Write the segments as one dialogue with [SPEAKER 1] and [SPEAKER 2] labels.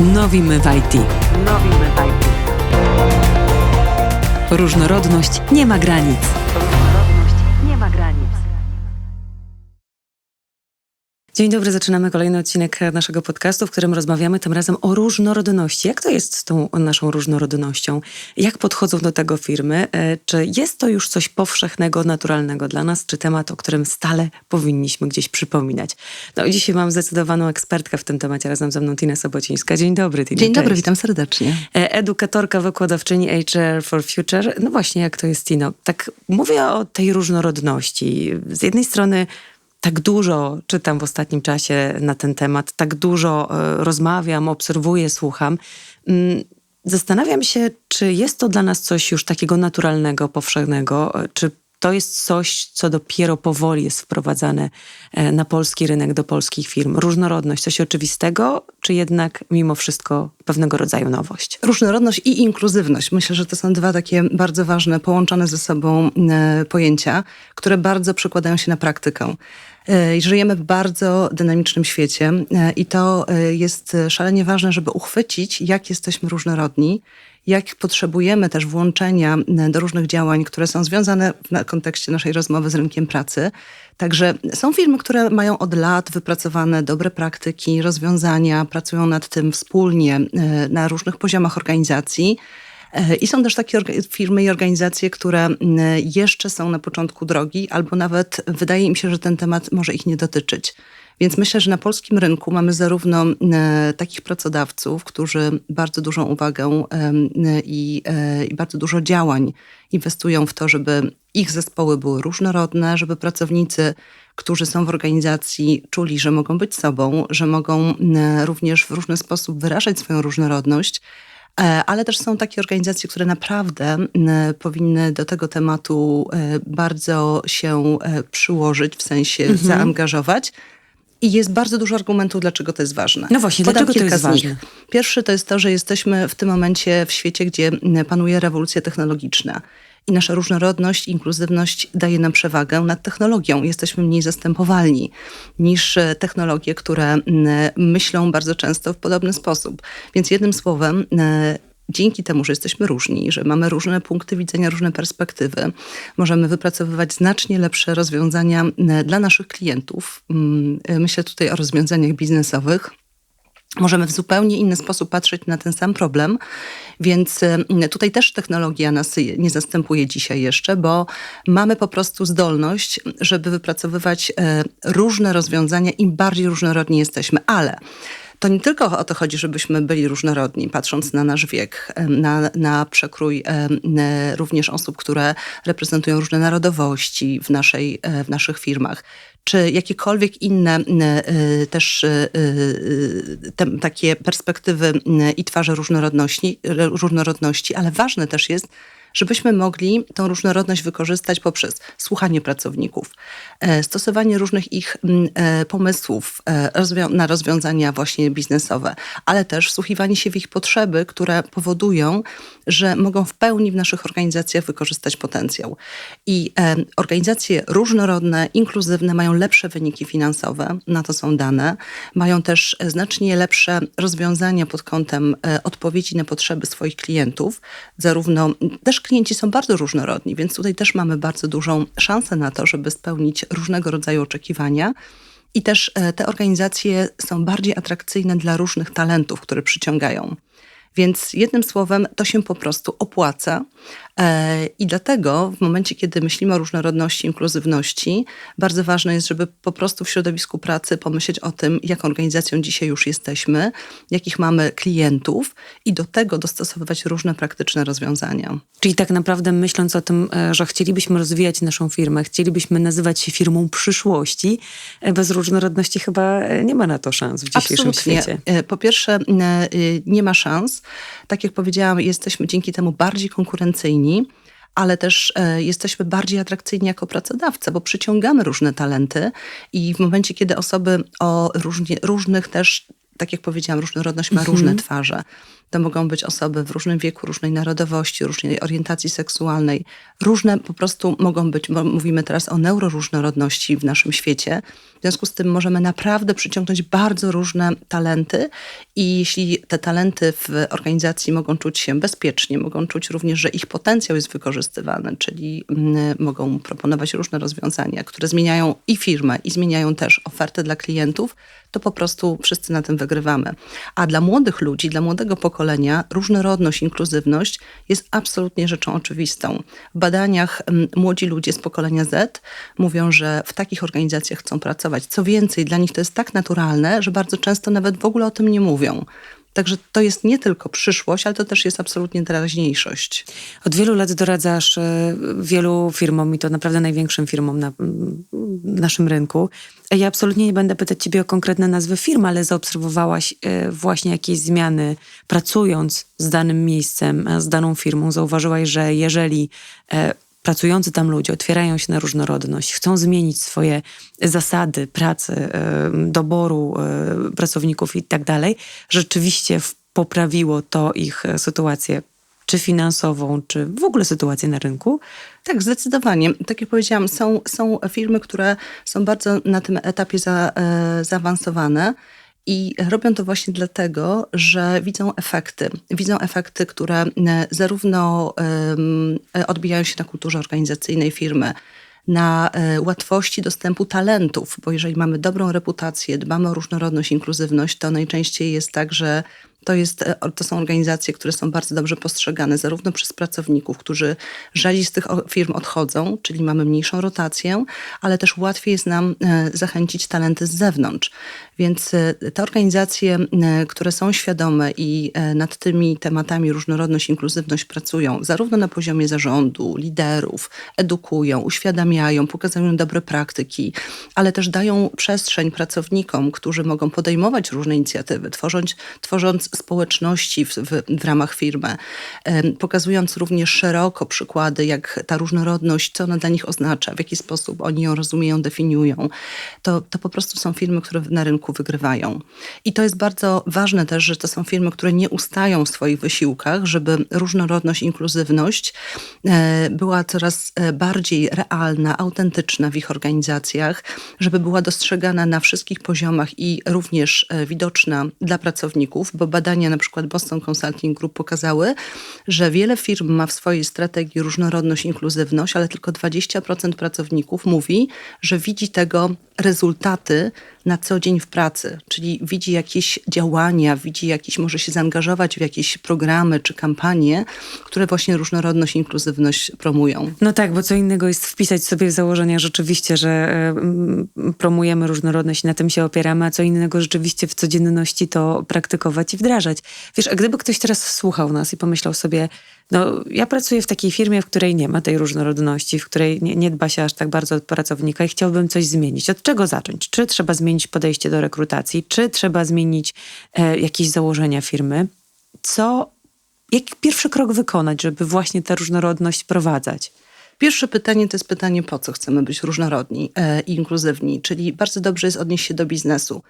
[SPEAKER 1] Nowi my w IT. Nowi my w IT. Różnorodność nie ma granic. Dzień dobry, zaczynamy kolejny odcinek naszego podcastu, w którym rozmawiamy tym razem o różnorodności. Jak to jest z tą naszą różnorodnością? Jak podchodzą do tego firmy? E, czy jest to już coś powszechnego, naturalnego dla nas, czy temat, o którym stale powinniśmy gdzieś przypominać? No dzisiaj mam zdecydowaną ekspertkę w tym temacie, razem ze mną Tina Sobocińska. Dzień dobry, Tina.
[SPEAKER 2] Dzień
[SPEAKER 1] Cześć.
[SPEAKER 2] dobry, witam serdecznie.
[SPEAKER 1] E, edukatorka, wykładowczyni HR for Future. No właśnie, jak to jest, Tino? Tak mówię o tej różnorodności. Z jednej strony tak dużo czytam w ostatnim czasie na ten temat, tak dużo e, rozmawiam, obserwuję, słucham. Mm, zastanawiam się, czy jest to dla nas coś już takiego naturalnego, powszechnego, e, czy to jest coś, co dopiero powoli jest wprowadzane e, na polski rynek, do polskich firm. Różnorodność, coś oczywistego, czy jednak mimo wszystko pewnego rodzaju nowość?
[SPEAKER 2] Różnorodność i inkluzywność. Myślę, że to są dwa takie bardzo ważne, połączone ze sobą pojęcia, które bardzo przekładają się na praktykę. E, żyjemy w bardzo dynamicznym świecie e, i to e, jest szalenie ważne, żeby uchwycić, jak jesteśmy różnorodni, jak potrzebujemy też włączenia do różnych działań, które są związane w kontekście naszej rozmowy z rynkiem pracy. Także są firmy, które mają od lat wypracowane dobre praktyki, rozwiązania, pracują nad tym wspólnie na różnych poziomach organizacji. E, I są też takie firmy i organizacje, które jeszcze są na początku drogi, albo nawet wydaje im się, że ten temat może ich nie dotyczyć. Więc myślę, że na polskim rynku mamy zarówno takich pracodawców, którzy bardzo dużą uwagę i, e, i, bardzo dużo działań inwestują w to, żeby ich zespoły były różnorodne, żeby pracownicy, którzy są w organizacji, czuli, że mogą być sobą, że mogą również w różny sposób wyrażać swoją różnorodność E, ale też są takie organizacje, które naprawdę powinny do tego tematu e, bardzo się e, przyłożyć, w sensie mhm. zaangażować. I jest bardzo dużo argumentów, dlaczego to jest ważne.
[SPEAKER 1] No właśnie,
[SPEAKER 2] Podam
[SPEAKER 1] dlaczego to jest ważne?
[SPEAKER 2] Pierwszy to jest to, że jesteśmy w tym momencie w świecie, gdzie panuje rewolucja technologiczna i nasza różnorodność, inkluzywność daje nam przewagę nad technologią. Jesteśmy mniej zastępowalni niż e, technologie, które myślą bardzo często w podobny sposób. Więc jednym słowem, e, dzięki temu, że jesteśmy różni, że mamy różne punkty widzenia, różne perspektywy, możemy wypracowywać znacznie lepsze rozwiązania dla naszych klientów. E, myślę tutaj o rozwiązaniach biznesowych Możemy w zupełnie inny sposób patrzeć na ten sam problem, więc y, tutaj też technologia nas nie zastępuje dzisiaj jeszcze, bo mamy po prostu zdolność, żeby wypracowywać e, różne rozwiązania, im bardziej różnorodni jesteśmy, ale to nie tylko o to chodzi, żebyśmy byli różnorodni, patrząc na nasz wiek, na, na przekrój również osób, które reprezentują różne narodowości w, naszej, e, w naszych firmach czy jakiekolwiek inne y, też y, takie perspektywy i twarze różnorodności, różnorodności, ale ważne też jest, żebyśmy mogli tą różnorodność wykorzystać poprzez słuchanie pracowników, e, stosowanie różnych ich e, pomysłów e, na rozwiązania właśnie biznesowe, ale też wsłuchiwanie się w ich potrzeby, które powodują, że mogą w pełni w naszych organizacjach wykorzystać potencjał. I organizacje różnorodne, inkluzywne mają lepsze wyniki finansowe, na to są dane, mają też znacznie lepsze rozwiązania pod kątem odpowiedzi na potrzeby swoich klientów, zarówno też klienci są bardzo różnorodni, więc tutaj też mamy bardzo dużą szansę na to, żeby spełnić różnego rodzaju oczekiwania. I też e, te organizacje są bardziej atrakcyjne dla różnych talentów, które przyciągają. Więc jednym słowem, to się po prostu opłaca. E, I dlatego w momencie, kiedy myślimy o różnorodności, inkluzywności, bardzo ważne jest, żeby po prostu w środowisku pracy pomyśleć o tym, jaką organizacją dzisiaj już jesteśmy, jakich mamy klientów i do tego dostosowywać różne praktyczne rozwiązania.
[SPEAKER 1] Czyli tak naprawdę myśląc o tym, e, że chcielibyśmy rozwijać naszą firmę, chcielibyśmy nazywać się firmą przyszłości, e, bez różnorodności chyba nie ma na to szans w dzisiejszym
[SPEAKER 2] Absolutnie.
[SPEAKER 1] świecie.
[SPEAKER 2] Po pierwsze, nie ma szans. Tak jak powiedziałam, jesteśmy dzięki temu bardziej konkurencyjni ale też e, jesteśmy bardziej atrakcyjni jako pracodawca, bo przyciągamy różne talenty i w momencie, kiedy osoby o różnie, różnych też tak jak powiedziałam, różnorodność ma mhm. różne twarze. To mogą być osoby w różnym wieku, różnej narodowości, różnej orientacji seksualnej. Różne po prostu mogą być, bo mówimy teraz o neuroróżnorodności w naszym świecie. W związku z tym możemy naprawdę przyciągnąć bardzo różne talenty i jeśli te talenty w organizacji mogą czuć się bezpiecznie, mogą czuć również, że ich potencjał jest wykorzystywany, czyli mm, mogą proponować różne rozwiązania, które zmieniają i firmę, i zmieniają też ofertę dla klientów, to po prostu wszyscy na tym wygrywamy. A dla młodych ludzi, dla młodego pokolenia różnorodność, inkluzywność jest absolutnie rzeczą oczywistą. W badaniach mm, młodzi ludzie z pokolenia Z mówią, że w takich organizacjach chcą pracować. Co więcej, dla nich to jest tak naturalne, że bardzo często nawet w ogóle o tym nie mówią. Także to jest nie tylko przyszłość, ale to też jest absolutnie teraźniejszość.
[SPEAKER 1] Od wielu lat doradzasz e, wielu firmom i to naprawdę największym firmom na naszym rynku. Ja absolutnie nie będę pytać ciebie o konkretne nazwy firm, ale zaobserwowałaś e, właśnie jakieś zmiany pracując z danym miejscem, e, z daną firmą. Zauważyłaś, że jeżeli pracujący tam ludzie otwierają się na różnorodność, chcą zmienić swoje zasady pracy, doboru pracowników i tak dalej, rzeczywiście poprawiło to ich e, sytuację czy finansową, czy w ogóle sytuację na rynku?
[SPEAKER 2] Tak, zdecydowanie. Tak jak powiedziałam, są, są firmy, które są bardzo na tym etapie za, e, zaawansowane. I robią to właśnie dlatego, że widzą efekty. Widzą efekty, które e, zarówno odbijają się na kulturze organizacyjnej firmy, na e, łatwości dostępu talentów, bo jeżeli mamy dobrą reputację, dbamy o różnorodność, inkluzywność, to najczęściej jest tak, że to, jest, e, to są organizacje, które są bardzo dobrze postrzegane zarówno przez pracowników, którzy rzadziej z tych firm odchodzą, czyli mamy mniejszą rotację, ale też łatwiej jest nam e, zachęcić talenty z zewnątrz. Więc e, te organizacje, które są świadome i nad tymi tematami różnorodność, inkluzywność pracują, zarówno na poziomie zarządu, liderów, edukują, uświadamiają, pokazują dobre praktyki, ale też dają przestrzeń pracownikom, którzy mogą podejmować różne inicjatywy, tworząc, tworząc społeczności w, w, w ramach firmy, pokazując również szeroko przykłady, jak ta różnorodność, co ona dla nich oznacza, w jaki sposób oni ją rozumieją, definiują, to, to po prostu są firmy, które na rynku wygrywają. I to jest bardzo ważne też, że to są firmy, które nie ustają w swoich wysiłkach, żeby różnorodność, inkluzywność e, była coraz e, bardziej realna, autentyczna w ich organizacjach, żeby była dostrzegana na wszystkich poziomach i również e, widoczna dla pracowników, bo badania na przykład Boston Consulting Group pokazały, że wiele firm ma w swojej strategii różnorodność, inkluzywność, ale tylko 20% pracowników mówi, że widzi tego rezultaty na co dzień w pracy, czyli widzi jakieś działania, widzi jakieś, może się zaangażować w jakieś programy czy kampanie, które właśnie różnorodność, inkluzywność promują.
[SPEAKER 1] No tak, bo co innego jest wpisać sobie w założenia rzeczywiście, że y, promujemy różnorodność na tym się opieramy, a co innego rzeczywiście w codzienności to praktykować i wdrażać. Wiesz, a gdyby ktoś teraz słuchał nas i pomyślał sobie, no, ja pracuję w takiej firmie, w której nie ma tej różnorodności, w której nie, nie dba się aż tak bardzo od pracownika i chciałbym coś zmienić. Od czego zacząć? Czy trzeba zmienić podejście do rekrutacji, czy trzeba zmienić e, jakieś założenia firmy? Co, jaki pierwszy krok wykonać, żeby właśnie tę różnorodność prowadzać?
[SPEAKER 2] Pierwsze pytanie to jest pytanie, po co chcemy być różnorodni e, i inkluzywni, czyli bardzo dobrze jest odnieść się do biznesu.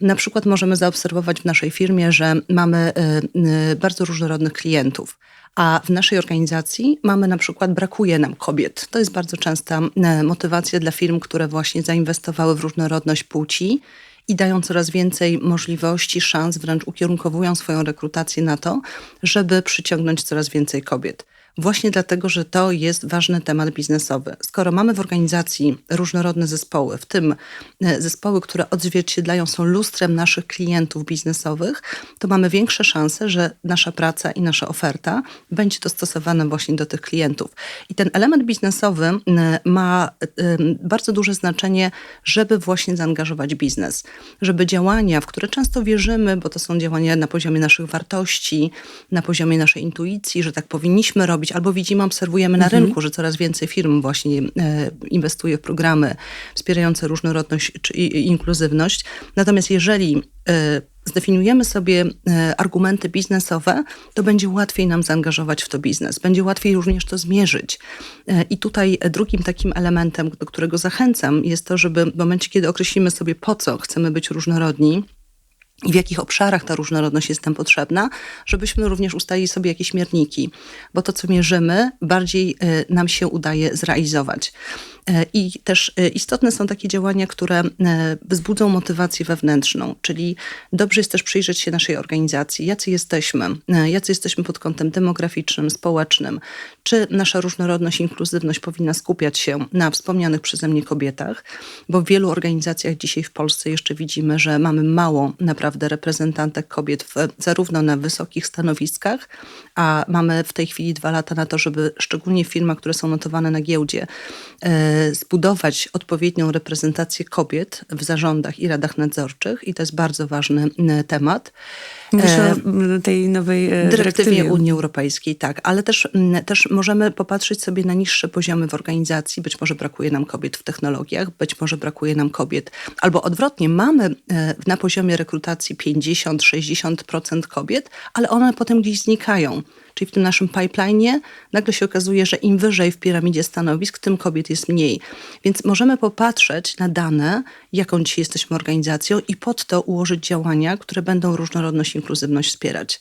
[SPEAKER 2] Na przykład możemy zaobserwować w naszej firmie, że mamy e, bardzo różnorodnych klientów. A w naszej organizacji mamy na przykład, brakuje nam kobiet. To jest bardzo częsta motywacja dla firm, które właśnie zainwestowały w różnorodność płci i dają coraz więcej możliwości, szans, wręcz ukierunkowują swoją rekrutację na to, żeby przyciągnąć coraz więcej kobiet właśnie dlatego, że to jest ważny temat biznesowy. Skoro mamy w organizacji różnorodne zespoły, w tym e, zespoły, które odzwierciedlają, są lustrem naszych klientów biznesowych, to mamy większe szanse, że nasza praca i nasza oferta będzie dostosowana właśnie do tych klientów. I ten element biznesowy ma bardzo duże znaczenie, żeby właśnie zaangażować biznes, żeby działania, w które często wierzymy, bo to są działania na poziomie naszych wartości, na poziomie naszej intuicji, że tak powinniśmy robić, robić, albo widzimy, obserwujemy na mhm. rynku, że coraz więcej firm właśnie e, inwestuje w programy wspierające różnorodność czy inkluzywność. Natomiast jeżeli e, zdefiniujemy sobie e, argumenty biznesowe, to będzie łatwiej nam zaangażować w to biznes. Będzie łatwiej również to zmierzyć. I tutaj drugim takim elementem, do którego zachęcam, jest to, żeby w momencie, kiedy określimy sobie, po co chcemy być różnorodni, i w jakich obszarach ta różnorodność jest nam potrzebna, żebyśmy również ustalili sobie jakieś mierniki, bo to, co mierzymy, bardziej e, nam się udaje zrealizować. E, I też e, istotne są takie działania, które wzbudzą motywację wewnętrzną, czyli dobrze jest też przyjrzeć się naszej organizacji, jacy jesteśmy, jacy jesteśmy pod kątem demograficznym, społecznym, czy nasza różnorodność, inkluzywność powinna skupiać się na wspomnianych przeze mnie kobietach, bo w wielu organizacjach dzisiaj w Polsce jeszcze widzimy, że mamy mało naprawdę naprawdę reprezentantek kobiet w, zarówno na wysokich stanowiskach, a mamy w tej chwili dwa lata na to, żeby szczególnie w firmach, które są notowane na giełdzie, e, zbudować odpowiednią reprezentację kobiet w zarządach i radach nadzorczych i to jest bardzo ważny temat.
[SPEAKER 1] Mówisz o e, tej nowej e, dyrektywie,
[SPEAKER 2] dyrektywie Unii Europejskiej, tak, ale też, też możemy popatrzeć sobie na niższe poziomy w organizacji. Być może brakuje nam kobiet w technologiach, być może brakuje nam kobiet, albo odwrotnie, mamy na poziomie rekrutacji 50-60% kobiet, ale one potem gdzieś znikają. Czyli w tym naszym pipeline nagle się okazuje, że im wyżej w piramidzie stanowisk, tym kobiet jest mniej. Więc możemy popatrzeć na dane, jaką dzisiaj jesteśmy organizacją i pod to ułożyć działania, które będą różnorodność i inkluzywność wspierać.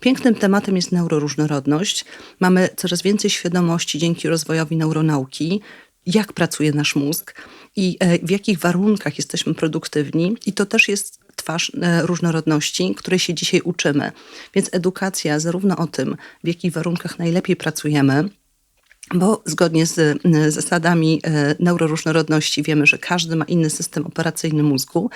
[SPEAKER 2] Pięknym tematem jest neuroróżnorodność. Mamy coraz więcej świadomości dzięki rozwojowi neuronauki, jak pracuje nasz mózg i e, w jakich warunkach jesteśmy produktywni. I to też jest twarz e, różnorodności, której się dzisiaj uczymy. Więc edukacja zarówno o tym, w jakich warunkach najlepiej pracujemy, bo zgodnie z zasadami e, neuroróżnorodności wiemy, że każdy ma inny system operacyjny mózgu,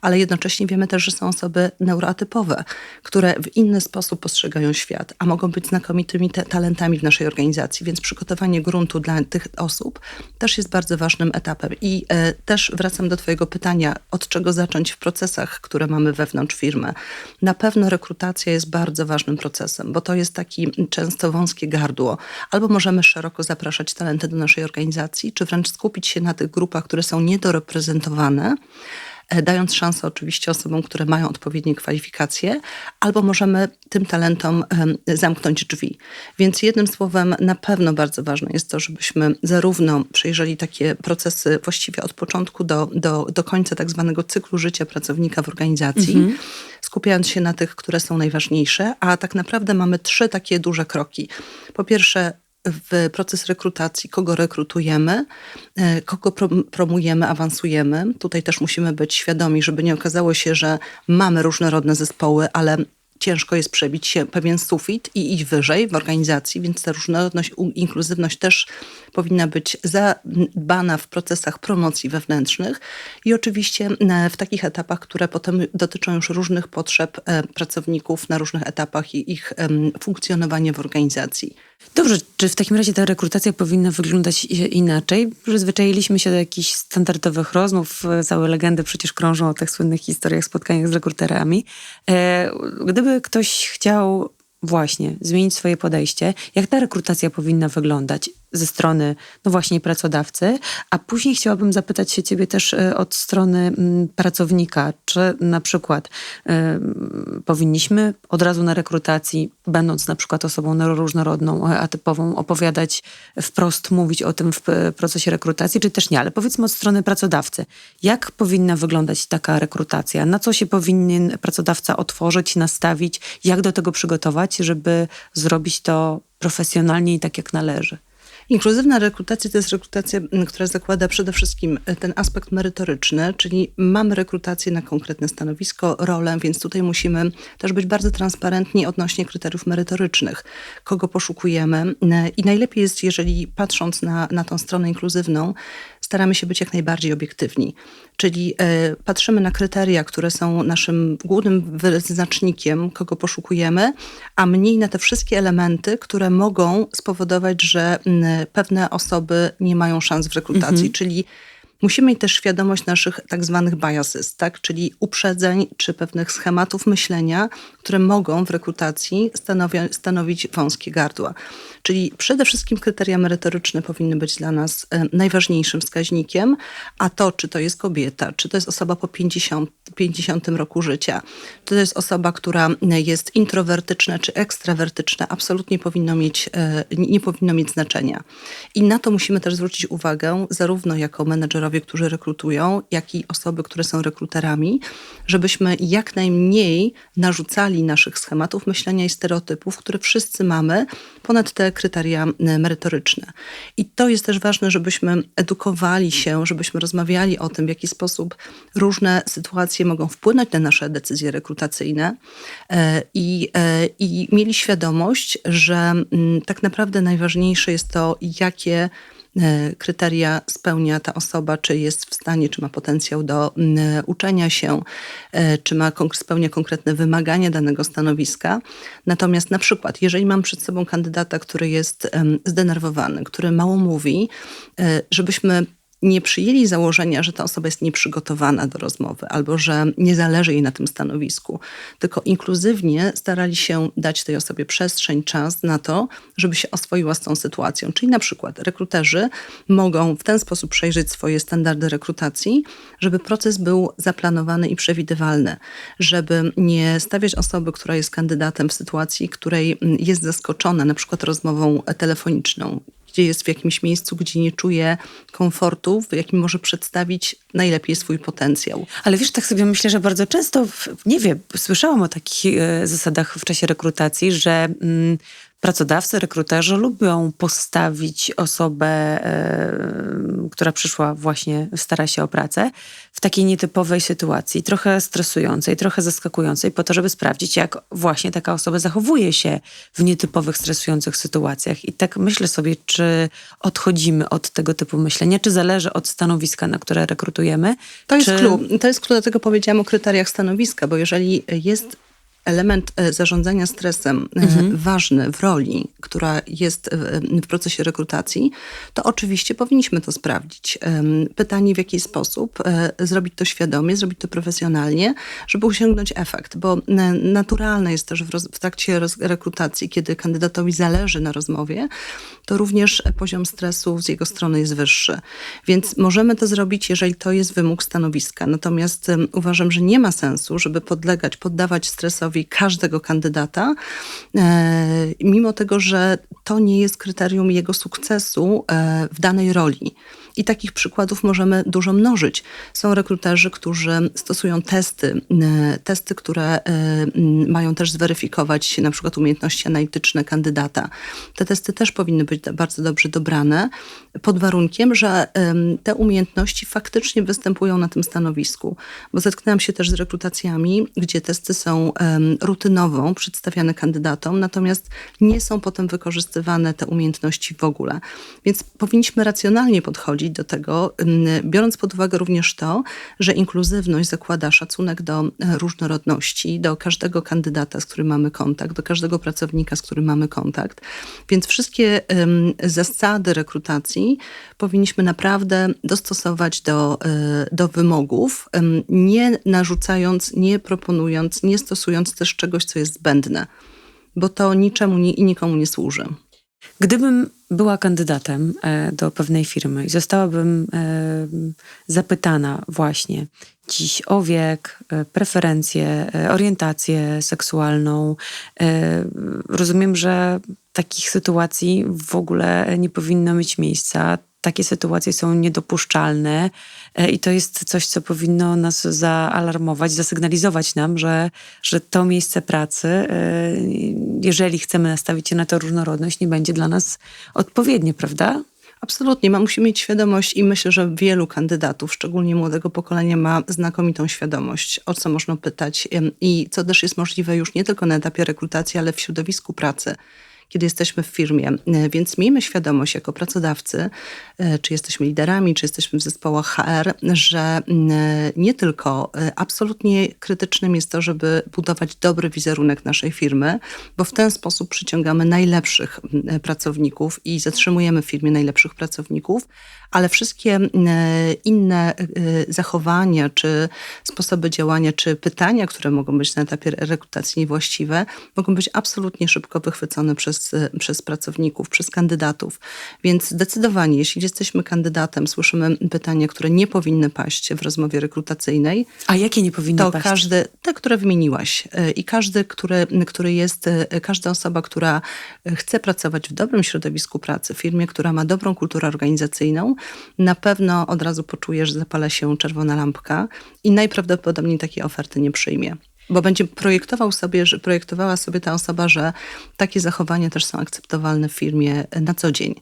[SPEAKER 2] ale jednocześnie wiemy też, że są osoby neuroatypowe, które w inny sposób postrzegają świat, a mogą być znakomitymi talentami w naszej organizacji, więc przygotowanie gruntu dla tych osób też jest bardzo ważnym etapem. I e, też wracam do Twojego pytania, od czego zacząć w procesach, które mamy wewnątrz firmy. Na pewno rekrutacja jest bardzo ważnym procesem, bo to jest taki często wąskie gardło, albo możemy szeroko szeroko zapraszać talenty do naszej organizacji, czy wręcz skupić się na tych grupach, które są niedoreprezentowane, e, dając szansę oczywiście osobom, które mają odpowiednie kwalifikacje, albo możemy tym talentom zamknąć drzwi. Więc jednym słowem, na pewno bardzo ważne jest to, żebyśmy zarówno przejrzeli takie procesy właściwie od początku do, do, do końca tak zwanego cyklu życia pracownika w organizacji. Mhm skupiając się na tych, które są najważniejsze, a tak naprawdę mamy trzy takie duże kroki. Po pierwsze, w proces rekrutacji, kogo rekrutujemy, e, kogo promujemy, awansujemy. Tutaj też musimy być świadomi, żeby nie okazało się, że mamy różnorodne zespoły, ale ciężko jest przebić się pewien sufit i iść wyżej w organizacji, więc ta różnorodność, inkluzywność też powinna być zadbana w procesach promocji wewnętrznych i oczywiście e, w takich etapach, które potem dotyczą już różnych potrzeb e, pracowników na różnych etapach i ich funkcjonowania w organizacji.
[SPEAKER 1] Dobrze, czy w takim razie ta rekrutacja powinna wyglądać inaczej? Przyzwyczailiśmy się do jakichś standardowych rozmów, całe legendy przecież krążą o tych słynnych historiach, spotkaniach z rekruterami. E, gdyby ktoś chciał właśnie zmienić swoje podejście, jak ta rekrutacja powinna wyglądać ze strony, no właśnie, pracodawcy, a później chciałabym zapytać się ciebie też e, od strony mm, pracownika, czy na przykład y, powinniśmy od razu na rekrutacji, będąc na przykład osobą różnorodną, e, atypową, opowiadać wprost, mówić o tym w procesie rekrutacji, czy też nie, ale powiedzmy od strony pracodawcy. Jak powinna wyglądać taka rekrutacja? Na co się powinien pracodawca otworzyć, nastawić? Jak do tego przygotować, żeby zrobić to profesjonalnie i tak jak należy?
[SPEAKER 2] Inkluzywna rekrutacja to jest rekrutacja, która zakłada przede wszystkim e, ten aspekt merytoryczny, czyli mamy rekrutację na konkretne stanowisko, rolę, więc tutaj musimy też być bardzo transparentni odnośnie kryteriów merytorycznych, kogo poszukujemy. I najlepiej jest, jeżeli patrząc na, na tą stronę inkluzywną, staramy się być jak najbardziej obiektywni. Czyli y, patrzymy na kryteria, które są naszym głównym wyznacznikiem, kogo poszukujemy, a mniej na te wszystkie elementy, które mogą spowodować, że y, pewne osoby nie mają szans w rekrutacji. Mhm. Czyli Musimy mieć też świadomość naszych tak zwanych biases, tak? czyli uprzedzeń czy pewnych schematów myślenia, które mogą w rekrutacji stanowić wąskie gardła. Czyli przede wszystkim kryteria merytoryczne powinny być dla nas e, najważniejszym wskaźnikiem, a to, czy to jest kobieta, czy to jest osoba po 50, 50 roku życia, czy to jest osoba, która jest introwertyczna czy ekstrawertyczna, absolutnie powinno mieć, e, nie powinno mieć znaczenia. I na to musimy też zwrócić uwagę, zarówno jako menedżerowie, rekrutarowie, którzy rekrutują, jak i osoby, które są rekruterami, żebyśmy jak najmniej narzucali naszych schematów myślenia i stereotypów, które wszyscy mamy, ponad te kryteria e, merytoryczne. I to jest też ważne, żebyśmy edukowali się, żebyśmy rozmawiali o tym, w jaki sposób różne sytuacje mogą wpłynąć na nasze decyzje rekrutacyjne e, i, e, i mieli świadomość, że mm, tak naprawdę najważniejsze jest to, jakie kryteria spełnia ta osoba, czy jest w stanie, czy ma potencjał do uczenia się, e, czy ma, spełnia konkretne wymagania danego stanowiska. Natomiast na przykład, jeżeli mam przed sobą kandydata, który jest zdenerwowany, który mało mówi, e, żebyśmy nie przyjęli założenia, że ta osoba jest nieprzygotowana do rozmowy albo że nie zależy jej na tym stanowisku, tylko inkluzywnie starali się dać tej osobie przestrzeń, czas na to, żeby się oswoiła z tą sytuacją. Czyli na przykład rekruterzy mogą w ten sposób przejrzeć swoje standardy rekrutacji, żeby proces był zaplanowany i przewidywalny, żeby nie stawiać osoby, która jest kandydatem w sytuacji, której jest zaskoczona na przykład rozmową telefoniczną gdzie jest w jakimś miejscu, gdzie nie czuje komfortu, w jakim może przedstawić najlepiej swój potencjał.
[SPEAKER 1] Ale wiesz, tak sobie myślę, że bardzo często, w- nie wiem, słyszałam o takich e, zasadach w czasie rekrutacji, że mm, pracodawcy, rekruterzy lubią postawić osobę, e, która przyszła właśnie, stara się o pracę, w takiej nietypowej sytuacji, trochę stresującej, trochę zaskakującej, po to, żeby sprawdzić, jak właśnie taka osoba zachowuje się w nietypowych, stresujących sytuacjach. I tak myślę sobie, czy odchodzimy od tego typu myślenia, czy zależy od stanowiska, na które rekrutujemy.
[SPEAKER 2] To jest
[SPEAKER 1] czy...
[SPEAKER 2] klucz. To jest klucz, dlatego powiedziałam o kryteriach stanowiska, bo jeżeli jest element e, zarządzania stresem e, ważny w roli, która jest w, w procesie rekrutacji, to oczywiście powinniśmy to sprawdzić. Pytanie, w jaki sposób e, zrobić to świadomie, zrobić to profesjonalnie, żeby osiągnąć efekt, bo e, naturalne jest też w, roz, w trakcie roz, rekrutacji, kiedy kandydatowi zależy na rozmowie, to również poziom stresu z jego strony jest wyższy. Więc możemy to zrobić, jeżeli to jest wymóg stanowiska. Natomiast em, uważam, że nie ma sensu, żeby podlegać, poddawać stresowi każdego kandydata, e, mimo tego, że to nie jest kryterium jego sukcesu e, w danej roli. I takich przykładów możemy dużo mnożyć. Są rekruterzy, którzy stosują testy, e, testy, które e, mają też zweryfikować na przykład umiejętności analityczne kandydata. Te testy też powinny być bardzo dobrze dobrane, pod warunkiem, że te umiejętności faktycznie występują na tym stanowisku. Bo zetknęłam się też z rekrutacjami, gdzie testy są rutynowo przedstawiane kandydatom, natomiast nie są potem wykorzystywane te umiejętności w ogóle. Więc powinniśmy racjonalnie podchodzić do tego, biorąc pod uwagę również to, że inkluzywność zakłada szacunek do e, różnorodności, do każdego kandydata, z którym mamy kontakt, do każdego pracownika, z którym mamy kontakt. Więc wszystkie zasady rekrutacji powinniśmy naprawdę dostosować do, e, do wymogów, nie narzucając, nie proponując, nie stosując też czegoś, co jest zbędne, bo to niczemu i nikomu nie służy.
[SPEAKER 1] Gdybym była kandydatem e, do pewnej firmy i zostałabym e, zapytana właśnie dziś o wiek, e, preferencje, orientację seksualną, rozumiem, że takich sytuacji w ogóle nie powinno mieć miejsca. Takie sytuacje są niedopuszczalne e, i to jest coś, co powinno nas zaalarmować, zasygnalizować nam, że, że to miejsce pracy, e, jeżeli chcemy nastawić się na tę różnorodność, nie będzie dla nas odpowiednie, prawda?
[SPEAKER 2] Absolutnie, ma, musimy mieć świadomość i myślę, że wielu kandydatów, szczególnie młodego pokolenia, ma znakomitą świadomość, o co można pytać i co też jest możliwe już nie tylko na etapie rekrutacji, ale w środowisku pracy. Kiedy jesteśmy w firmie, E, więc miejmy świadomość jako pracodawcy, e, czy jesteśmy liderami, czy jesteśmy w zespołach HR, że mm, e, nie tylko absolutnie krytycznym jest to, żeby budować dobry wizerunek naszej firmy, bo w ten sposób przyciągamy najlepszych mm, pracowników i zatrzymujemy w firmie najlepszych pracowników, ale wszystkie mm, inne y, zachowania, czy sposoby działania, czy pytania, które mogą być na etapie rekrutacji niewłaściwe, mogą być absolutnie szybko wychwycone przez przez, przez pracowników, przez kandydatów. Więc zdecydowanie, jeśli jesteśmy kandydatem, słyszymy pytania, które nie powinny paść w rozmowie rekrutacyjnej,
[SPEAKER 1] A jakie nie powinny
[SPEAKER 2] to
[SPEAKER 1] paść?
[SPEAKER 2] każdy, te, które wymieniłaś i każdy, który, który jest, każda osoba, która chce pracować w dobrym środowisku pracy, w firmie, która ma dobrą kulturę organizacyjną, na pewno od razu poczuje, że zapala się czerwona lampka i najprawdopodobniej takiej oferty nie przyjmie. Bo będzie projektował sobie, że projektowała sobie ta osoba, że takie zachowania też są akceptowalne w firmie na co dzień.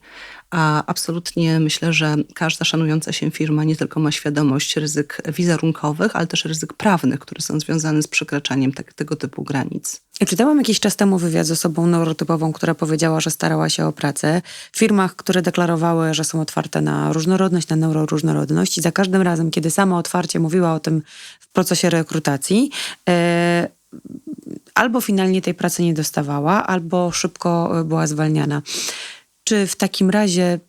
[SPEAKER 2] A absolutnie myślę, że każda szanująca się firma nie tylko ma świadomość ryzyk wizerunkowych, ale też ryzyk prawnych, które są związane z przekraczaniem tak, tego typu granic.
[SPEAKER 1] Czytałam jakiś czas temu wywiad z osobą neurotypową, która powiedziała, że starała się o pracę w firmach, które deklarowały, że są otwarte na różnorodność, na neuroróżnorodność i za każdym razem, kiedy sama otwarcie mówiła o tym w procesie rekrutacji, e, albo finalnie tej pracy nie dostawała, albo szybko e, była zwalniana. Czy w takim razie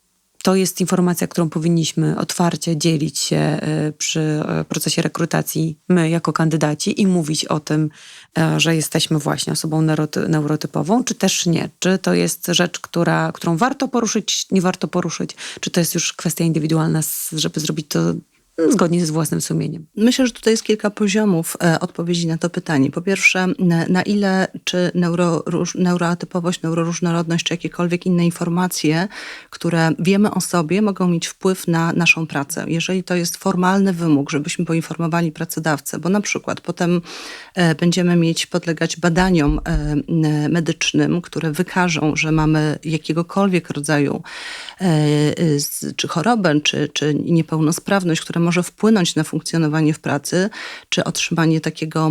[SPEAKER 1] to jest informacja, którą powinniśmy otwarcie dzielić się e, przy e, procesie rekrutacji, my jako kandydaci, i mówić o tym, e, że jesteśmy właśnie osobą neuroty, neurotypową, czy też nie? Czy to jest rzecz, która, którą warto poruszyć, nie warto poruszyć? Czy to jest już kwestia indywidualna, żeby zrobić to zgodnie z własnym sumieniem?
[SPEAKER 2] Myślę, że tutaj jest kilka poziomów e, odpowiedzi na to pytanie. Po pierwsze, na, ile czy neuro, neuroatypowość, neuroróżnorodność, czy jakiekolwiek inne informacje, które wiemy o sobie, mogą mieć wpływ na naszą pracę. Jeżeli to jest formalny wymóg, żebyśmy poinformowali pracodawcę, bo na przykład potem e, będziemy mieć podlegać badaniom e, medycznym, które wykażą, że mamy jakiegokolwiek rodzaju czy chorobę, czy, czy niepełnosprawność, która może wpłynąć na funkcjonowanie w pracy, czy otrzymanie takiego,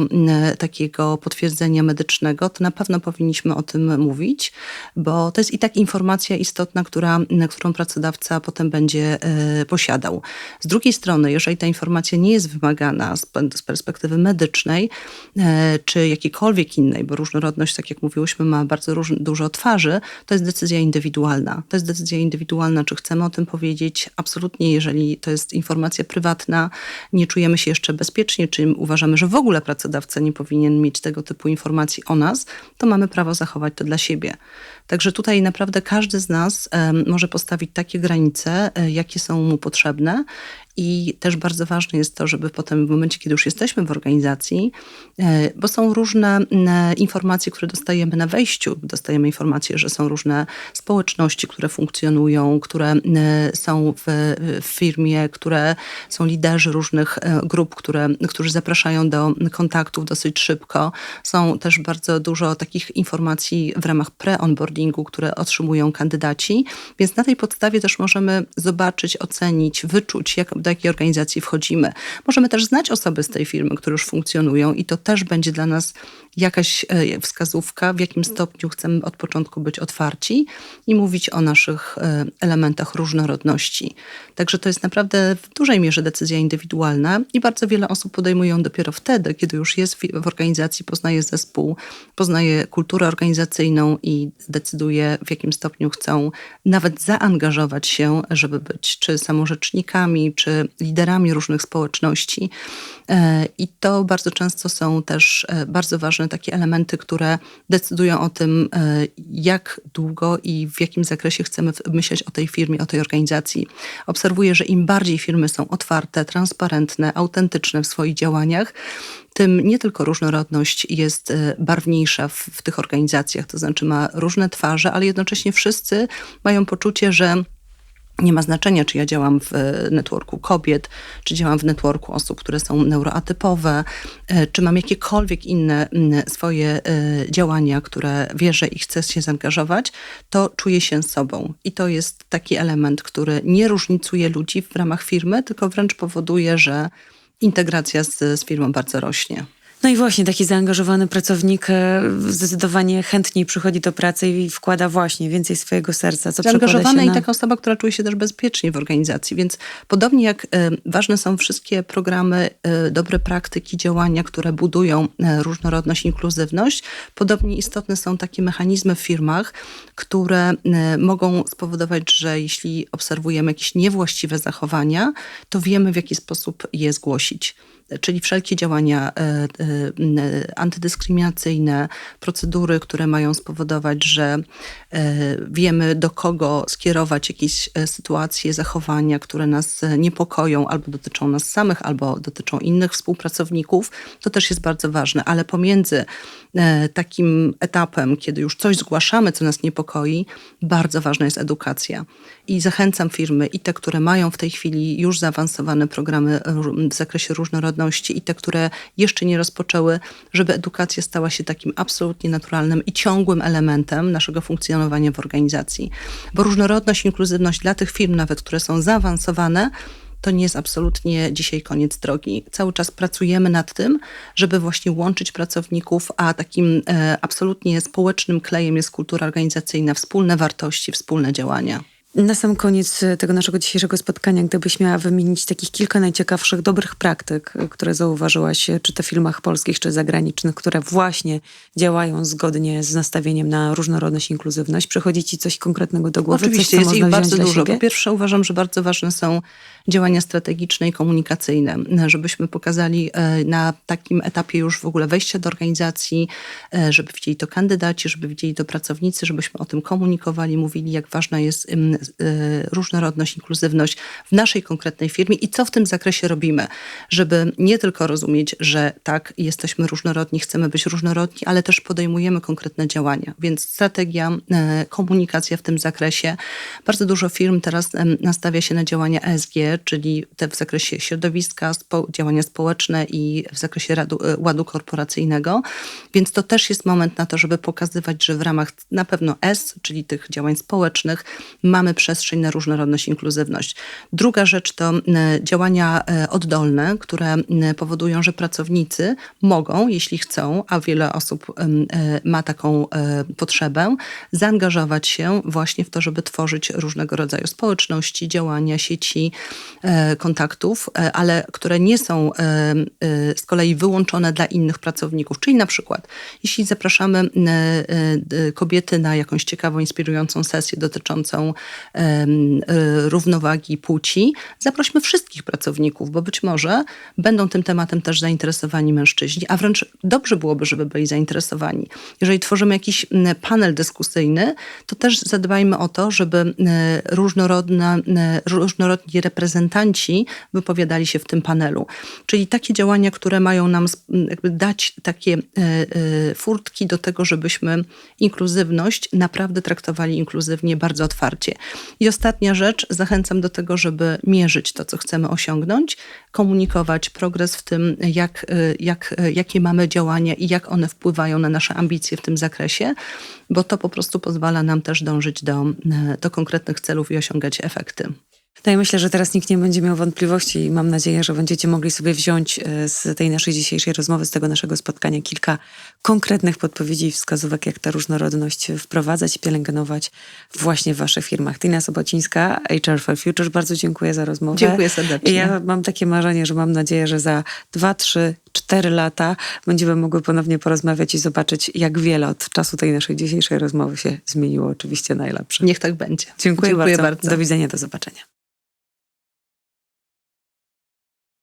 [SPEAKER 2] takiego potwierdzenia medycznego, to na pewno powinniśmy o tym mówić, bo to jest i tak informacja istotna, która, którą pracodawca potem będzie e, posiadał. Z drugiej strony, jeżeli ta informacja nie jest wymagana z, z perspektywy medycznej, e, czy jakiejkolwiek innej, bo różnorodność, tak jak mówiłyśmy, ma bardzo róż, dużo twarzy, to jest decyzja indywidualna. To jest decyzja indywidualna, czy chcemy o tym powiedzieć. Absolutnie, jeżeli to jest informacja prywatna, nie czujemy się jeszcze bezpiecznie, czy uważamy, że w ogóle pracodawca nie powinien mieć tego typu informacji o nas, to mamy prawo zachować to dla siebie. Także tutaj naprawdę każdy z nas może postawić takie granice, e, jakie są mu potrzebne. I też bardzo ważne jest to, żeby potem w momencie, kiedy już jesteśmy w organizacji, e, bo są różne informacje, które dostajemy na wejściu. Dostajemy informacje, że są różne społeczności, które funkcjonują, które są w, w firmie, które są liderzy różnych e, grup, które, którzy zapraszają do kontaktów dosyć szybko. Są też bardzo dużo takich informacji w ramach pre-onboardingu, które otrzymują kandydaci, więc na tej podstawie też możemy zobaczyć, ocenić, wyczuć, jak, do jakiej organizacji wchodzimy. Możemy też znać osoby z tej firmy, które już funkcjonują i to też będzie dla nas jakaś e, wskazówka, w jakim stopniu chcemy od początku być otwarci i mówić o naszych e, elementach różnorodności. Także to jest naprawdę w dużej mierze decyzja indywidualna i bardzo wiele osób podejmują dopiero wtedy, kiedy już jest w w organizacji, poznaje zespół, poznaje kulturę organizacyjną i decyduje, w jakim stopniu chcą nawet zaangażować się, żeby być czy samorzecznikami, czy liderami różnych społeczności. E, I to bardzo często są też e, bardzo ważne takie elementy, które decydują o tym, e, jak długo i w jakim zakresie chcemy myśleć o tej firmie, o tej organizacji. Obserwuję, że im bardziej firmy są otwarte, transparentne, autentyczne w swoich działaniach, tym nie tylko różnorodność jest e, barwniejsza w, w tych organizacjach, to znaczy ma różne twarze, ale jednocześnie wszyscy mają poczucie, że nie ma znaczenia, czy ja działam w e, networku kobiet, czy działam w networku osób, które są neuroatypowe, e, czy mam jakiekolwiek inne swoje działania, które wierzę i chcę się zaangażować, to czuję się sobą. I to jest taki element, który nie różnicuje ludzi w ramach firmy, tylko wręcz powoduje, że integracja z, z firmą bardzo rośnie.
[SPEAKER 1] No i właśnie taki zaangażowany pracownik e, zdecydowanie chętniej przychodzi do pracy i wkłada właśnie więcej swojego serca, co
[SPEAKER 2] zaangażowana
[SPEAKER 1] się
[SPEAKER 2] i
[SPEAKER 1] na...
[SPEAKER 2] taka osoba, która czuje się też bezpiecznie w organizacji. Więc podobnie jak e, ważne są wszystkie programy, e, dobre praktyki, działania, które budują różnorodność, inkluzywność, podobnie istotne są takie mechanizmy w firmach, które mogą spowodować, że jeśli obserwujemy jakieś niewłaściwe zachowania, to wiemy w jaki sposób je zgłosić. Czyli wszelkie działania e, e, m, antydyskryminacyjne, procedury, które mają spowodować, że e, wiemy do kogo skierować jakieś e, sytuacje, zachowania, które nas e, niepokoją albo dotyczą nas samych, albo dotyczą innych współpracowników, to też jest bardzo ważne. Ale pomiędzy e, takim etapem, kiedy już coś zgłaszamy, co nas niepokoi, bardzo ważna jest edukacja. I zachęcam firmy, i te, które mają w tej chwili już zaawansowane programy w zakresie różnorodności, i te, które jeszcze nie rozpoczęły, żeby edukacja stała się takim absolutnie naturalnym i ciągłym elementem naszego funkcjonowania w organizacji. Bo różnorodność, inkluzywność dla tych firm, nawet które są zaawansowane, to nie jest absolutnie dzisiaj koniec drogi. Cały czas pracujemy nad tym, żeby właśnie łączyć pracowników, a takim e, absolutnie społecznym klejem jest kultura organizacyjna, wspólne wartości, wspólne działania.
[SPEAKER 1] Na sam koniec e, tego naszego dzisiejszego spotkania, gdybyś miała wymienić takich kilka najciekawszych, dobrych praktyk, e, które zauważyłaś, e, czy to w filmach polskich, czy zagranicznych, które właśnie działają zgodnie z nastawieniem na różnorodność i inkluzywność, przychodzi ci coś konkretnego do głowy?
[SPEAKER 2] Oczywiście,
[SPEAKER 1] coś,
[SPEAKER 2] jest ich bardzo dużo. Po pierwsze uważam, że bardzo ważne są działania strategiczne i komunikacyjne, żebyśmy pokazali na takim etapie już w ogóle wejścia do organizacji, żeby widzieli to kandydaci, żeby widzieli to pracownicy, żebyśmy o tym komunikowali, mówili, jak ważna jest różnorodność, inkluzywność w naszej konkretnej firmie i co w tym zakresie robimy, żeby nie tylko rozumieć, że tak, jesteśmy różnorodni, chcemy być różnorodni, ale też podejmujemy konkretne działania. Więc strategia, e, komunikacja w tym zakresie. Bardzo dużo firm teraz nastawia się na działania ESG, czyli te w zakresie środowiska, spo, działania społeczne i w zakresie radu, e, ładu korporacyjnego. Więc to też jest moment na to, żeby pokazywać, że w ramach na pewno S, czyli tych działań społecznych, mamy przestrzeń na różnorodność inkluzywność. Druga rzecz to e, działania e, oddolne, które m, powodują, że pracownicy mogą, jeśli chcą, a wiele osób e, ma taką e, potrzebę, zaangażować się właśnie w to, żeby tworzyć różnego rodzaju społeczności, działania, sieci e, kontaktów, e, ale które nie są e, e, z kolei wyłączone dla innych pracowników. Czyli na przykład, jeśli zapraszamy e, e, kobiety na jakąś ciekawą, inspirującą sesję dotyczącą e, równowagi płci, zaprośmy wszystkich pracowników, bo być może będą tym tematem też zainteresowani mężczyźni, a wręcz dobrze byłoby, żeby byli zainteresowani. Jeżeli tworzymy jakiś panel dyskusyjny, to też zadbajmy o to, żeby e, różnorodna, e, różnorodni reprezentanci wypowiadali się w tym panelu. Czyli takie działania, które mają nam dać takie e, e, furtki do tego, żebyśmy inkluzywność naprawdę traktowali inkluzywnie, bardzo otwarcie. I ostatnia rzecz, zachęcam do tego, żeby mierzyć to, co chcemy osiągnąć, komunikować progres w tym, jak, e, jak, e, jakie mamy działania i jak one wpływają na nasze ambicje w tym zakresie, bo to po prostu pozwala nam też dążyć do, e, do konkretnych celów i osiągać efekty.
[SPEAKER 1] No i myślę, że teraz nikt nie będzie miał wątpliwości i mam nadzieję, że będziecie mogli sobie wziąć e, z tej naszej dzisiejszej rozmowy, z tego naszego spotkania kilka konkretnych podpowiedzi i wskazówek, jak tę różnorodność wprowadzać i pielęgnować właśnie w waszych firmach. Tina Sobocińska, HR for Future, bardzo dziękuję za rozmowę.
[SPEAKER 2] Dziękuję serdecznie.
[SPEAKER 1] I ja mam takie marzenie, że mam nadzieję, że za dwa, trzy, cztery lata będziemy mogły ponownie porozmawiać i zobaczyć, jak wiele od czasu tej naszej dzisiejszej rozmowy się zmieniło. Oczywiście najlepsze.
[SPEAKER 2] Niech tak będzie.
[SPEAKER 1] Dziękuję,
[SPEAKER 2] Dziękuję
[SPEAKER 1] bardzo.
[SPEAKER 2] bardzo.
[SPEAKER 1] Do widzenia, do zobaczenia.